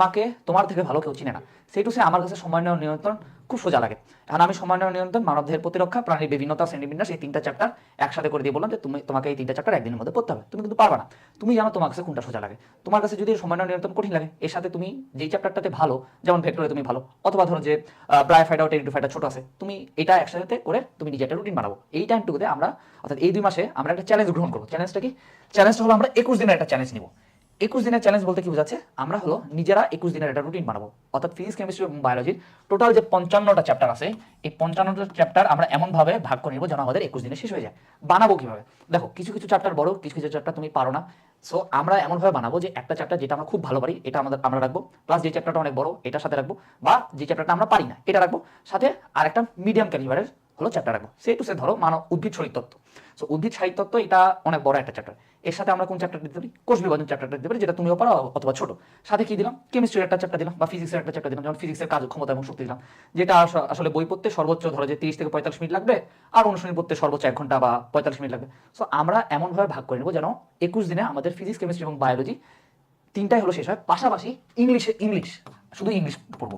তোমাকে, তোমার থেকে ভালো কেউ চিনে না। সেই টু সে আমার কাছে সময় নেওয়ার নিয়ন্ত্রণ খুব সোজা লাগে। এখন আমি সময় নেওয়ার নিয়ন্ত্রণ মানবদেহের প্রতিরক্ষা, প্রাণীর বিভিন্নতা, শ্রেণীবিন্যাস এই তিনটা চ্যাপ্টার একসাথে করে দিয়ে বললাম যে তুমি, তোমাকে এই তিনটা চ্যাপ্টার একদিনের মধ্যে পড়তে হবে। তুমি কিন্তু পারবা না। তুমি জানো তোমার কাছে কোনটা সোজা লাগে। তোমার কাছে যদি সময় নেওয়ার নিয়ন্ত্রণ কঠিন লাগে, এর সাথে তুমি যেই চ্যাপ্টারটাতে ভালো, যেমন ভেক্টরে তুমি ভালো, অথবা ধরো যে ব্রাইফাইডা টেরিটোফাইডা ছোট আছে, তুমি এটা একসাথে করে তুমি নিজে একটা রুটিন বানাবো। এই টাইমটুকুতে আমরা, অর্থাৎ এই দুই মাসে আমরা একটা চ্যালেঞ্জ গ্রহণ করব। চ্যালেঞ্জটা কি? চ্যালেঞ্জটা হলো আমরা একুশ দিনের একটা চ্যালেঞ্জ নিবো। একুশ দিনের চ্যালেঞ্জ বলতে কি বোঝাচ্ছে? আমরা হলো নিজেরা একুশ দিনের একটা রুটিন বানাবো। অর্থাৎ ফিজিক্স কেমিস্ট্রি এবং বায়োলজির টোটাল যে পঞ্চান্নটা চ্যাপ্টার আছে, এই পঞ্চান্নটা চ্যাপ্টার আমরা এমনভাবে ভাগ করে নিবো যেন আমাদের একুশ দিনে শেষ হয়ে যায়। বানাবো কীভাবে? দেখো, কিছু কিছু চ্যাপ্টার বড়, কিছু কিছু চ্যাপ্টার তুমি পারো না। সো আমরা এমনভাবে বানাবো যে একটা চ্যাপ্টার যেটা আমরা খুব ভালো পারি, এটা আমাদের, আমরা রাখব। প্লাস যে চ্যাপ্টারটা অনেক বড়, এটার সাথে রাখব। বা যে চ্যাপ্টারটা আমরা পারি না, এটা রাখব। সাথে আর একটা মিডিয়াম ক্যালিবারের হলো চ্যাপ্টার রাখব সে টু সে ধরো মানব উদ্ভিদ শরীর তত্ত্ব। সো উদ্ভিদ সাহিত্য তত্ত্ব এটা অনেক বড় একটা চ্যাপ্টার এর সাথে আমরা কোন চ্যাপ্টার দিতে পারি? কোষ বিভাজন চ্যাপ্টারটা দিতে পারি, যেটা তুমিও পারো অথবা ছোট। সাথে কি দিলাম? কেমিস্ট্রির একটা চ্যাপ্টার দিলাম বা ফিজিক্সের একটা চ্যাপ্টার দিলাম, যেমন ফিজিক্সের কাজ, ক্ষমতা এবং শক্তি দিলাম। যেটা আসলে বই পড়তে সর্বোচ্চ ধরো যে তিরিশ থেকে পঁয়তাল্লিশ মিনিট লাগবে, আর অনুশীলনী পড়তে সর্বোচ্চ এক ঘণ্টা বা পঁয়তাল্লিশ মিনিট লাগবে। সো আমরা এমনভাবে ভাগ করে নেব যেন একুশ দিনে আমাদের ফিজিক্স কেমিস্ট্রি এবং বায়োলজি তিনটাই হলো শেষ হয়। পাশাপাশি ইংলিশে ইংলিশ। শুধু ইংলিশ পড়ব।